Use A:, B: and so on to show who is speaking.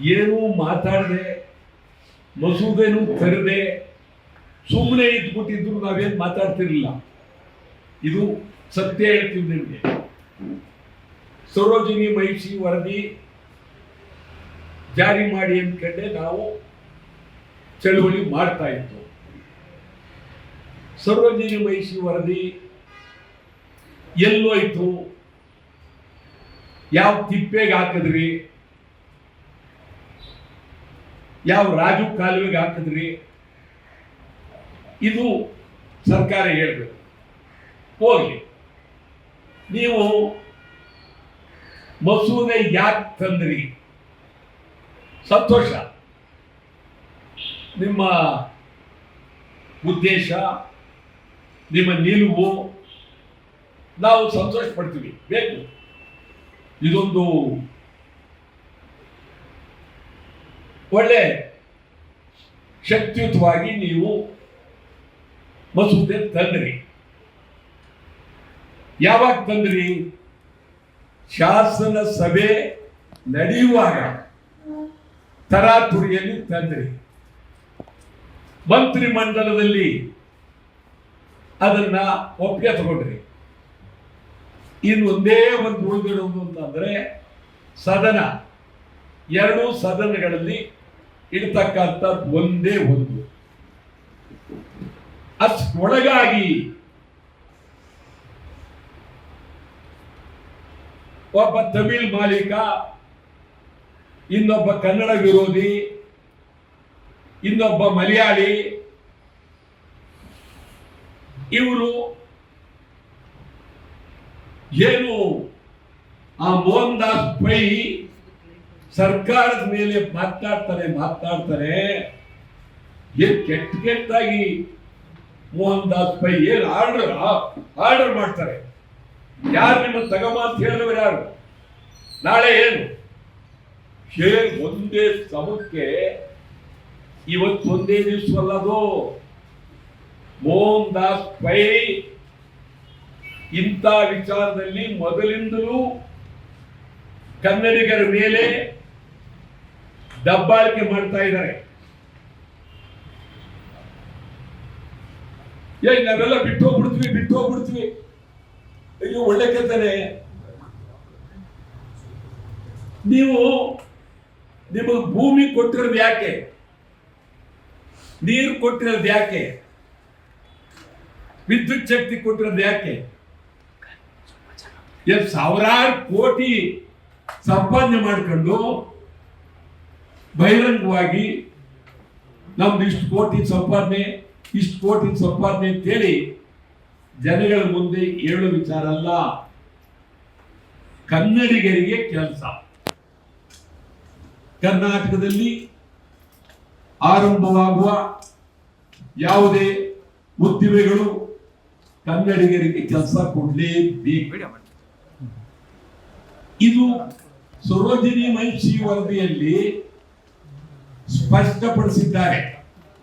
A: ಏನೂ ಮಾತಾಡದೆ, ಮಸೂದೆನೂ ತರದೆ ಸುಮ್ಮನೆ ಇದ್ಬಿಟ್ಟಿದ್ರು ನಾವೇನು ಮಾತಾಡ್ತಿರ್ಲಿಲ್ಲ. ಇದು ಸತ್ಯ ಹೇಳ್ತೀವಿ ನಿಮಗೆ. ಸರೋಜಿನಿ ಮಹಿಷಿ ವರದಿ ಜಾರಿ ಮಾಡಿ ಅಂದ್ಕೊಂಡೆ ನಾವು ಚಳುವಳಿ ಮಾಡ್ತಾ ಇತ್ತು ಸರೋಜಿನಿ ಮಹಿಷಿ ವರದಿ ಎಲ್ಲೋಯ್ತು. ಯಾವ ತಿಪ್ಪೆಗೆ ಹಾಕಿದ್ರಿ? ಯಾವ ರಾಜು ಕಾಲುವೆಗೆ ಹಾಕಿದ್ರಿ? ಇದು ಸರ್ಕಾರ ಹೇಳಬೇಕು. ಹೋಗಿ ನೀವು ಮಸೂದೆ ಯಾಕೆ ತಂದ್ರಿ? ಸಂತೋಷ. ನಿಮ್ಮ ಉದ್ದೇಶ, ನಿಮ್ಮ ನಿಲುವು, ನಾವು ಸಂತೋಷ ಪಡ್ತೀವಿ ಬೇಕು. ಇದೊಂದು ಒಳ್ಳೆ ಶಕ್ತಿಯುತವಾಗಿ ನೀವು ಮಸೂದೆ ತಂದ್ರಿ. ಯಾವಾಗ ತಂದ್ರಿ? ಶಾಸನ ಸಭೆ ನಡೆಯುವಾಗ ತರಾತುರಿಯಲ್ಲಿ ತಂದ್ರಿ. ಮಂತ್ರಿ ಮಂಡಲದಲ್ಲಿ ಅದನ್ನ ಒಪ್ಪಿಗೆ ತಗೊಂಡ್ರಿ. ಇನ್ನು ಒಂದೇ ಒಂದು ಉಳಿದಿಡುವುದು ಅಂತಂದ್ರೆ ಸದನ. ಎರಡು ಸದನಗಳಲ್ಲಿ ಇರ್ತಕ್ಕಂಥದ್ದು ಒಂದೇ ಒಂದು. ಅಷ್ಟೊಳಗಾಗಿ ಒಬ್ಬ ತಮಿಳ್ ಮಾಲೀಕ, ಇನ್ನೊಬ್ಬ ಕನ್ನಡ ವಿರೋಧಿ, ಇನ್ನೊಬ್ಬ ಮಲಯಾಳಿ, ಇವರು ಏನು ಆ ಮೋಹನ್ ದಾಸ್ ಪೈ ಸರ್ಕಾರದ ಮೇಲೆ ಮಾತಾಡ್ತಾರೆ ಮಾತಾಡ್ತಾರೆ. ಏನ್ ಕೆಟ್ಟ ಕೆಟ್ಟಾಗಿ ಮೋಹನ್ ದಾಸ್ ಪೈ ಏನ್ ಆರ್ಡರ್ ಆರ್ಡರ್ ಮಾಡ್ತಾರೆ? ಯಾರು ನಿಮ್ಮ ತಗಮ ಅಂತ ಹೇಳಿದವರು ಯಾರು? ನಾಳೆ ಏನು? ಶೇರ್ ಒಂದೇ ಸಮಕ್ಕೆ ಇವತ್ತು ಒಂದೇ ದಿವಸವಲ್ಲದು. ಮೋಹನ್ ದಾಸ್ ಪೈ ಇಂಥ ವಿಚಾರದಲ್ಲಿ ಮೊದಲಿಂದಲೂ ಕನ್ನಡಿಗರ ಮೇಲೆ ದಬ್ಬಾಳಿಕೆ ಮಾಡ್ತಾ ಇದ್ದಾರೆ. ಏ, ನಾವೆಲ್ಲ ಬಿಟ್ಟು ಹೋಗ್ಬಿಡ್ತೀವಿ ಅಯ್ಯೋ, ಒಳ್ಳೆ ಕೆತ್ತನೆ ನೀವು ನಿಮಗೆ ಭೂಮಿ ಕೊಟ್ಟಿರೋದು ಯಾಕೆ? ನೀರು ಕೊಟ್ಟಿರೋದು ಯಾಕೆ? ವಿದ್ಯುತ್ ಶಕ್ತಿ ಕೊಟ್ಟಿರೋದು ಯಾಕೆ? ಸಾವಿರಾರು ಕೋಟಿ ಸಂಪಾದನೆ ಮಾಡ್ಕೊಂಡು ಬಹಿರಂಗವಾಗಿ ನಮ್ದು ಇಷ್ಟು ಕೋಟಿ ಸಂಪಾದನೆ, ಇಷ್ಟು ಕೋಟಿ ಸಂಪಾದನೆ ಅಂತೇಳಿ ಜನಗಳ ಮುಂದೆ ಹೇಳೋ ವಿಚಾರ ಅಲ್ಲ. ಕನ್ನಡಿಗರಿಗೆ ಕೆಲಸ. ಕರ್ನಾಟಕದಲ್ಲಿ ಆರಂಭವಾಗುವ ಯಾವುದೇ ಉದ್ದಿಮೆಗಳು ಕನ್ನಡಿಗರಿಗೆ ಕೆಲಸ ಕೊಡಲೇಬೇಕು. ಇದು ಸರೋಜಿನಿ ಮಹಿಷಿ ವರದಿಯಲ್ಲಿ ಸ್ಪಷ್ಟಪಡಿಸಿದ್ದಾರೆ.